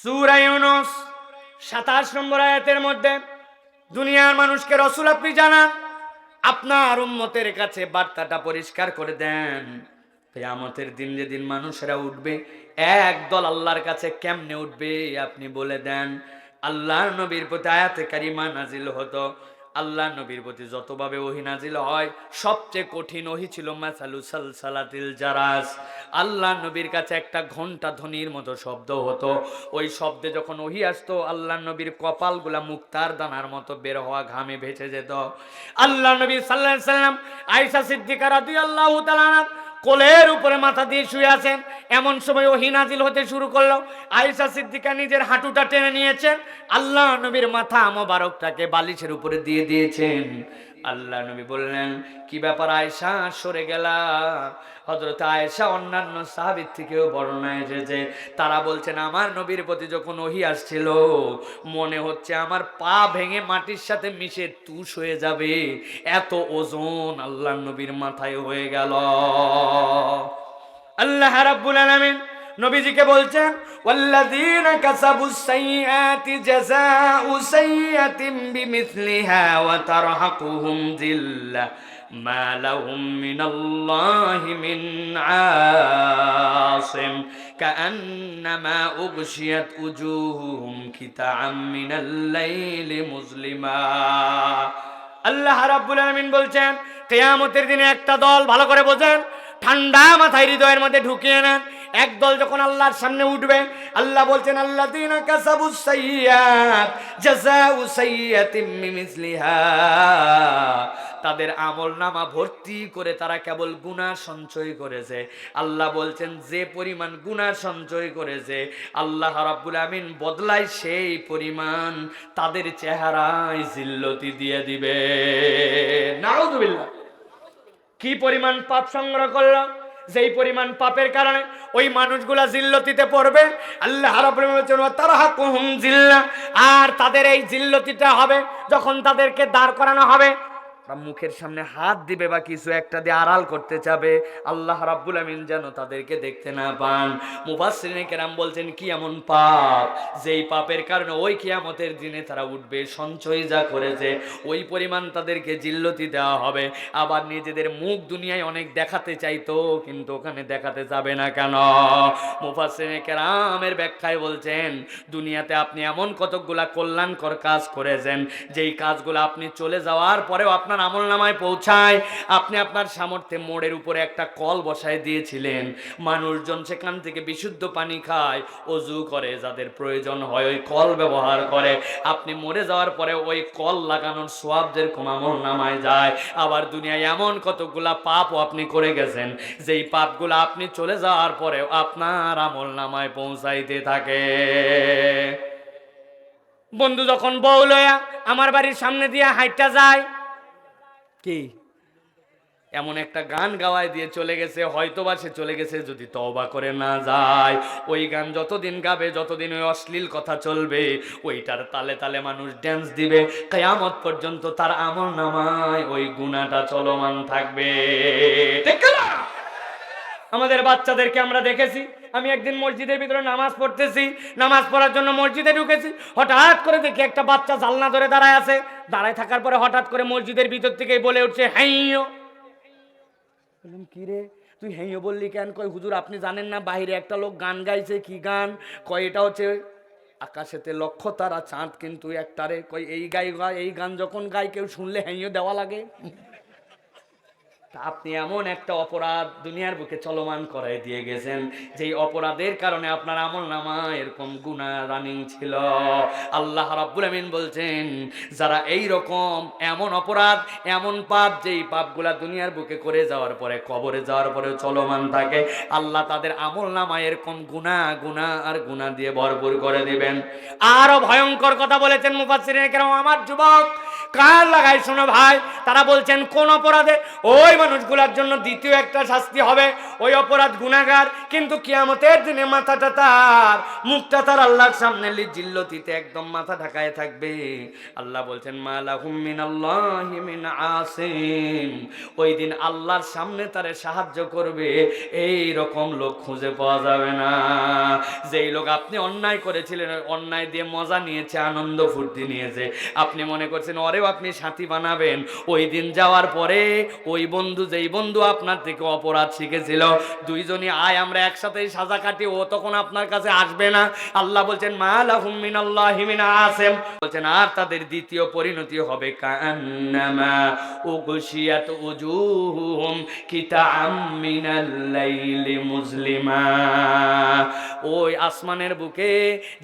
সূরা ইউনুস, সাতাশ নম্বর আয়াতের মধ্যে, দুনিয়ার মানুষকে রসুল আপনি জানান, আপনার উম্মতের কাছে বার্তাটা পরিষ্কার করে দেন। কেয়ামতের দিন যেদিন মানুষেরা উঠবে একদল আল্লাহর কাছে কেমনে উঠবে আপনি বলে দেন। আল্লাহ নবীর প্রতি আয়াতে কারিমা নাজিল হতো। আল্লাহ নবীর প্রতি যতভাবে ওহি নাজিল হয়, সবচেয়ে কঠিন ওহি ছিল মাসালু সালসালাতিল জারাস আল্লাহ নবীর কাছে একটা ঘণ্টা ধ্বনির মতো শব্দ হতো। ওই শব্দে যখন ওহি আসতো, আল্লাহ নবীর কপালগুলা মুক্তার দানার মতো বের হওয়া ঘামে ভেসে যেত। আল্লাহ নবী সাল্লাহ সাল্লাম আয়েশা সিদ্দিকা রাদিয়াল্লাহু তাআলা কোলের উপরে মাথা দিয়ে শুয়ে আছেন। এমন সময় ওহি নাজিল হতে শুরু করল। আয়েশা সিদ্দিকা নিজের হাঁটুটা টেনে নিয়েছেন। আল্লাহ নবীর মাথা মোবারকটাকে বালিশের উপরে দিয়ে দিয়েছেন। আল্লাহ নবী বললেন, কি ব্যাপার আয়েশা? সরে গেলা। হজরত আয়েশা অন্যান্য সাহাবির থেকেও বর্ণনা এসেছে। তারা বলছেন, আমার নবীর প্রতি যখন ওহি আসছিল, মনে হচ্ছে আমার পা ভেঙে মাটির সাথে মিশে তুষ হয়ে যাবে। এত ওজন আল্লাহ নবীর মাথায় হয়ে গেল। আল্লাহ রাব্বুল আলামিন নবীজিকে বলছেন, ওয়াল্লাযীনা কাসাবুস সাইয়্যাতি জাযাউ সাইয়্যাতিন বিমিসলিহা ওয়া তারহাকুহুম যিল্লা মা লাহুম মিনাল্লাহি মিন আসিম কাআন্নামা উগশিয়াত উজুহুহুম কিতাআম মিনাল লাইলি মুজলিমা। আল্লাহ রাব্বুল আলামিন বলছেন, কিয়ামতের দিনে একটা দল ভালো করে বোঝেন ঠান্ডা মাথায় হৃদয়ের মধ্যে ঢুকিয়ে নেন। একদল যখন আল্লাহর সামনে উঠবে, আল্লাহ বলছেন আল্লাহ দিন তাদের আমল নামা ভর্তি করে তারা কেবল গুণা সঞ্চয় করেছে। আল্লাহ বলছেন, যে পরিমাণ গুণা সঞ্চয় করেছে, আল্লাহ রাব্বুল আমিন বদলায় সেই পরিমাণ তাদের চেহারায় জিল্লতি দিয়ে দিবে নাউযুবিল্লাহ। কি পরিমাণ পাপ সংগ্রহ করল যেই পরিমাণ পাপের কারণে ওই মানুষগুলা জিল্লতিতে পড়বে। আল্লাহ তারা আলামিন বলেছেন, "ওয়া তারহাকুহুম জিল্লা। আর তাদের এই জিল্লতিটা হবে যখন তাদেরকে দাঁড় করানো হবে। মুখের সামনে হাত দিবে বা কিছু একটা দিয়ে আড়াল করতে চাবে, আল্লাহ রাব্বুল আমিন যেন তাদেরকে দেখতে না পান। মুফাসসিরিনে কেরাম বলছেন, কি এমন পাপ? যেই পাপের কারণে ওই কিয়ামতের দিনে তারা উঠবে, সঞ্চয় যা করেছে, ওই পরিমাণ তাদেরকে জিল্লতি দেওয়া হবে। আবার নিজেদের মুখ দুনিয়ায় অনেক দেখাতে চাইতো, কিন্তু ওখানে দেখাতে যাবে না কেন? মুফাসসিরিনে কেরামের ব্যাখ্যায় বলছেন, দুনিয়াতে আপনি এমন কতকগুলা কল্যাণকর কাজ করেছেন, যেই কাজগুলো আপনি চলে যাওয়ার পরেও আপনার আমল নামায় পৌঁছায়, আপনি আপনার সামর্থ্যে মোড়ের উপরে একটা কল বসায় দিয়েছিলেন। মানুষজন সেখান থেকে বিশুদ্ধ পানি খায়, অজু করে, যাদের প্রয়োজন হয় ওই কল ব্যবহার করে। আপনি মরে যাওয়ার পরে ওই কল লাগানোর সোয়াব যেরকম আমল নামায় যায়, আবার দুনিয়ায় এমন কতগুলা পাপও আপনি করে গেছেন, যেই পাপগুলো আপনি চলে যাওয়ার পরেও আপনার আমল নামায় পৌঁছাইতে থাকে। বন্ধু যখন বউ লয়া আমার বাড়ির সামনে দিয়ে হাইটটা যায় কি? এমন একটা গান গাওয়ায় দিয়ে চলে গেছে হয়তো বা সে চলে গেছে যদি তওবা করে না যায়। ওই গান যতদিন গাবে, যতদিন ওই অশ্লীল কথা চলবে, ওইটার তালে তালে মানুষ ড্যান্স দিবে। কেয়ামত পর্যন্ত তার আমল নামায় ওই গুণাটা চলমান থাকবে। আমাদের বাচ্চাদেরকে আমরা দেখেছি। আমি একদিন মসজিদের ভিতরে নামাজ পড়তেছি, নামাজ পড়ার জন্য মসজিদে ঢুকেছি, হঠাৎ করে দেখি একটা বাচ্চা জালনা ধরে দাঁড়ায় আছে। দাঁড়ায় থাকার পরে হঠাৎ করে মসজিদের ভিতর থেকে বলে উঠছে হ্যাঁ বললাম, কি রে? তুই হ্যাঁ বললি কেন? কই হুজুর, আপনি জানেন না বাইরে একটা লোক গান গাইছে, কি গান? কয়, এটা হচ্ছে আকাশেতে লক্ষ্য, তারা চাঁদ, কিন্তু একটারে কই এই গাই গায় এই গান যখন গাই কেউ শুনলে হ্যাঁ দেওয়া লাগে? আপনি এমন একটা অপরাধ দুনিয়ার বুকে চলমান করাই দিয়ে গেছেন, যেই অপরাধের কারণে আপনার আমল নামা এরকম গুণা রানিং ছিল। আল্লাহ রাব্বুল আমিন বলছেন, যারা এই রকম এমন অপরাধ, এমন পাপ যেই পাপগুলা দুনিয়ার বুকে করে যাওয়ার পরে, কবরে যাওয়ার পরে চলমান থাকে, আল্লাহ তাদের আমল নামা এরকম গুণা গুণা আর গুণা দিয়ে ভরপুর করে দিবেন। আরও ভয়ঙ্কর কথা বলেছেন মুফাসসিরিনে কেন আমার যুবক কার লাগাই, শোনো ভাই, তারা বলছেন, কোন অপরাধে? ওই মানুষগুলার জন্য দ্বিতীয় একটা শাস্তি হবে। ওই অপরাধ গুণাগার কিন্তু কিয়ামতের দিনে মাথাটা তার, মুখটা তার আল্লাহর সামনে জিল্লতিতে একদম মাথা ঢাকায় থাকবে। আল্লাহ বলছেন মিন আসিম। ওই দিন আল্লাহর সামনে তারে সাহায্য করবে, এই রকম লোক খুঁজে পাওয়া যাবে না। যেই লোক আপনি অন্যায় করেছিলেন, অন্যায় দিয়ে মজা নিয়েছে, আনন্দ ফুর্তি নিয়েছে, আপনি মনে করছেন ওরেও আপনি সাথী বানাবেন। ওই দিন যাওয়ার পরে ওই বন্ধু, যেই বন্ধু আপনার থেকে অপরাধ শিখেছিল, দুইজনই আয় আমরা একসাথে সাজা কাটি, ও তখন আপনার কাছে আসবে না। আল্লাহ বলছেন, মা লাহুম মিনাল্লাহি মিন আসিম। বলছেন, আর তাদের দ্বিতীয় পরিণতি হবে কান্নামা উগশিয়াত উজুহুম কিতাআম মিনাল লাইলি মুজলিমা। ওই আসমানের বুকে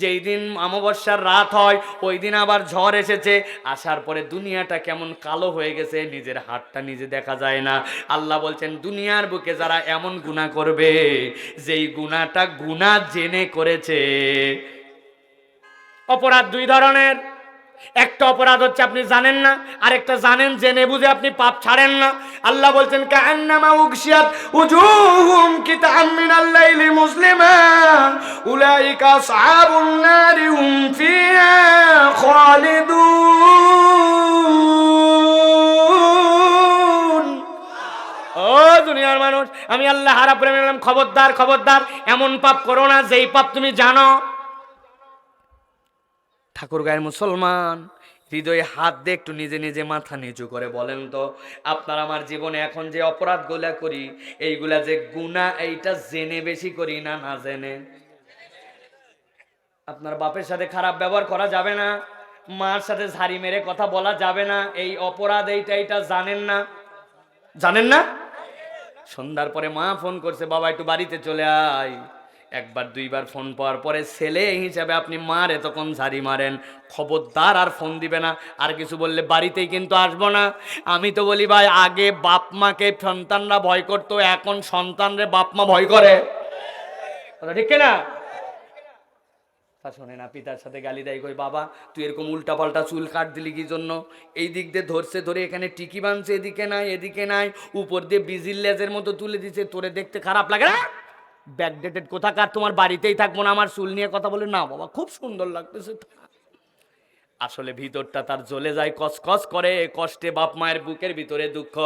যেই দিন অমাবস্যার রাত হয়, ওই দিন আবার ঝড় এসেছে। আসার পরে দুনিয়াটা কেমন কালো হয়ে গেছে, নিজের হাতটা নিজে দেখা যায় না। আল্লাহ বলছেন, দুনিয়ার বুকে যারা এমন গুণা করবে যেই গুণাটা গুণা জেনে করেছে। অপরাধ দুই ধরনের। একটা অপরাধ হচ্ছে আপনি জানেন না, আরেকটা জানেন, জেনে বুঝে আপনি পাপ ছাড়েন না। আল্লাহ বলছেন কান্নামা উগশিয়াত উজুহুম কিতাম মিনাল লাইলি মুসলিমা, উলাইকা আসহাবুন নারি হুম ফিহা খালিদুন। ও দুনিয়ার মানুষ আমি আল্লাহ হারাপ খবরদার খবরদার, এমন পাপ করো না, যেই পাপ তুমি জানো। ঠাকুর গায়ের মুসলমান, হৃদয়ে হাত দিয়ে একটু নিজে নিজে মাথা নিচু করে বলেন তো, আপনার আমার জীবনে এখন যে অপরাধগুলা করি, এইগুলা যে গুণা এইটা জেনে বেশি করি না না জেনে? আপনার বাপের সাথে খারাপ ব্যবহার করা যাবে না, মার সাথে ঝাড়ি মেরে কথা বলা যাবে না, এই অপরাধ এইটা এইটা জানেন না? জানেন না? সন্ধ্যার পরে মা ফোন করছে, বাবা, একটু বাড়িতে চলে আয়। একবার, দুইবার ফোন পাওয়ার পরে ছেলে হিসাবে আপনি মার এতক্ষণ ঝাড়ি মারেন। খবরদার আর ফোন দিবে না, আর কিছু বললে বাড়িতেই কিন্তু আসব না। আমি তো বলি, ভাই, আগে বাপ মাকে সন্তানরা ভয় করতো, এখন সন্তানরে বাপ মা ভয় করে। ঠিক না তা শোনে না পিতার সাথে গালি দেয় কই বাবা, তুই এরকম উল্টা পাল্টা চুল কাট দিলি কি জন্য? এই দিক দিয়ে ধরছে ধরে এখানে টিকি বাঁধছে এদিকে নাই এদিকে নাই, উপর দিয়ে বিজির লেজের মতো তুলে দিছে, তোরে দেখতে খারাপ লাগে না? ব্যাকডেটেড কোথাকার, তোমার বাড়িতেই থাকব না, আমার চুল নিয়ে কথা বলে, না বাবা, খুব সুন্দর লাগতেছে আসলে ভিতরটা তার জ্বলে যায় কসকস করে, কষ্টে বাপ মায়ের বুকের ভিতরে দুঃখ।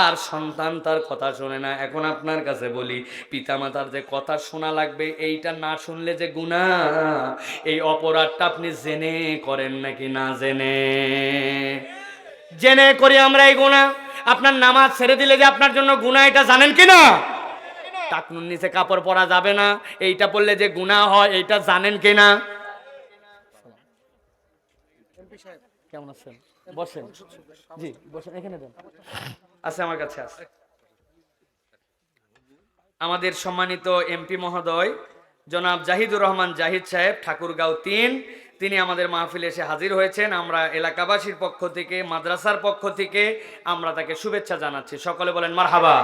আর সন্তান তার কথা শোনে না। এখন আপনার কাছে বলি, পিতামাতার যে কথা শোনা লাগবে, এইটা না শুনলে যে গুণা এই অপরাধটা আপনি জেনে করেন নাকি না জেনে? জেনে করি আমরা এই গুণা আপনার নামাজ ছেড়ে দিলে যে আপনার জন্য গুণা এটা জানেন কি না? টাকনুর নিচে কাপড় পরা যাবে না। এইটা পড়লে যে গুণা হয়, এইটা জানেন কি না? কেমন আছেন? বসেন। জি বসেন এখানে দেন। আছে আমার কাছে আছে। আমাদের সম্মানিত এমপি মহোদয় জনাব জাহিদুর রহমান জাহিদ সাহেব ঠাকুরগাঁও তিন। তিনি আমাদের মাহফিলে এসে হাজির হয়েছেন। আমরা এলাকাবাসীর পক্ষ থেকে মাদ্রাসার পক্ষ থেকে আমরা তাকে শুভেচ্ছা জানাচ্ছি। সকলে বলেন মারহাবা।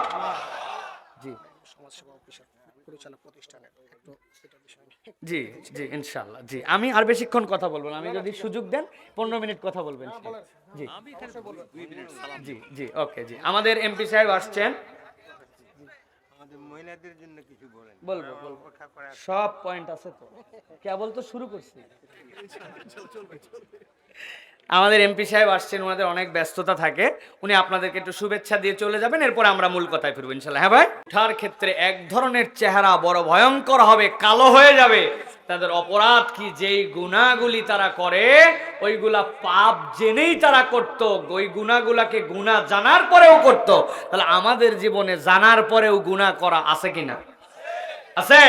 জি। সমাজসেবা অফিসার পরিচালক প্রতিষ্ঠানের একটু বিষয় জি জি ইনশাল্লাহ জি আমি আর বেশিক্ষণ কথা বলব না। আমি যদি সুযোগ দেন পনেরো মিনিট কথা বলবেন জি। জি জি ওকে জি। আমাদের এমপি সাহেব আসছেন। আমাদের মহিলাদের জন্য কিছু বলেন। বলব বলব। সব পয়েন্ট আছে তো। কেবল তো শুরু করছি। আমাদের এমপি সাহেব আসছেন, ওনাদের অনেক ব্যস্ততা থাকে। উনি আপনাদেরকে একটু শুভেচ্ছা দিয়ে চলে যাবেন, এরপর আমরা মূল কথায় ফিরবো ইনশাল্লাহ হ্যাঁ ভাই? ওঠার ক্ষেত্রে এক ধরনের চেহারা বড় ভয়ঙ্কর হবে, কালো হয়ে যাবে। তাদের অপরাধ কি যেই গুণাগুলি তারা করে, ওইগুলা পাপ জেনেই তারা করত। ওই গুণাগুলাকে গুণা জানার পরেও করত। তাহলে আমাদের জীবনে জানার পরেও গুণা করা আছে কিনা? আছে?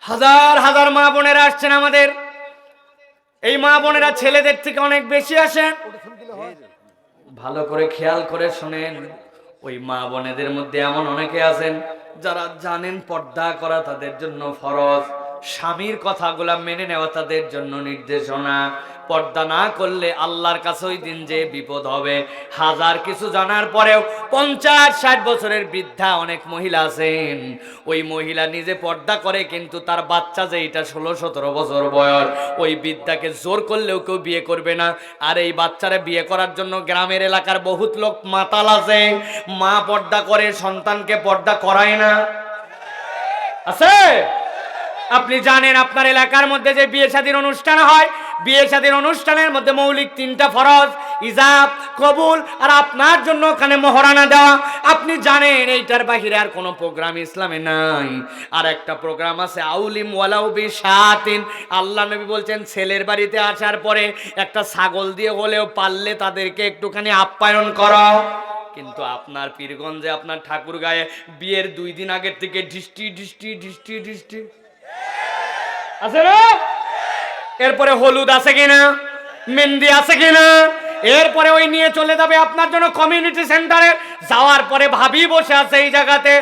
হাজার হাজার মা বোনেরা আসছেন আমাদের। এই মা বোনেরা ছেলেদের থেকে অনেক বেশি আসেন। ভালো করে খেয়াল করে শোনেন, ওই মা বোনেদের মধ্যে এমন অনেকে আছেন, যারা জানেন পর্দা করা তাদের জন্য ফরজ, স্বামীর কথাগুলা মেনে নেওয়া তাদের জন্য নির্দেশনা। পর্দা না করলে আল্লাহর কাছে ওই দিন যে বিপদ হবে। হাজার কিছু জানার পরেও পঞ্চাশ, ষাট বছরের বৃদ্ধা অনেক মহিলা আছেন। ওই মহিলা নিজে পর্দা করে, কিন্তু তার বাচ্চা যে এটা ষোলো, সতেরো বছর বয়স, ওই বৃদ্ধাকে জোর করলেও কেউ বিয়ে করবে না। আর এই বাচ্চারা বিয়ে করার জন্য গ্রামের এলাকার বহুত লোক মাতাল আছে। মা পর্দা করে, সন্তানকে পর্দা করায় না। আছে? আপনি জানেন আপনার এলাকার মধ্যে যে বিয়ে শাদীর অনুষ্ঠান হয় বিয়ে শাদীর অনুষ্ঠানের মধ্যে মৌলিক তিনটা ফরজ, ইজাব, কবুল, আর আপনার জন্য ওখানে মহারানা দেওয়া। আপনি জানেন, এইটার বাহিরে আর কোনো প্রোগ্রাম ইসলামে নাই। আর একটা প্রোগ্রাম আছে, আউলিম ওয়ালাউ বি সাতিন আল্লাহ নবী বলছেন, ছেলের বাড়িতে আসার পরে একটা ছাগল দিয়ে হলেও পারলে তাদেরকে একটুখানি আপ্যায়ন করো। কিন্তু আপনার পীরগঞ্জে, আপনার ঠাকুর গায়ে বিয়ের দুই দিন আগের থেকে ঢিষ্টি ঢিষ্টি ঢিষ্টি ঢিষ্টি। আছে না? এরপরে হলুদ আছে কিনা? মেহেন্দি আছে কিনা? এরপরে ওই নিয়ে চলে যাবে আপনার জন্য কমিউনিটি সেন্টারে যাওয়ার পরে ভাবি বসে আছে এই জায়গাতে।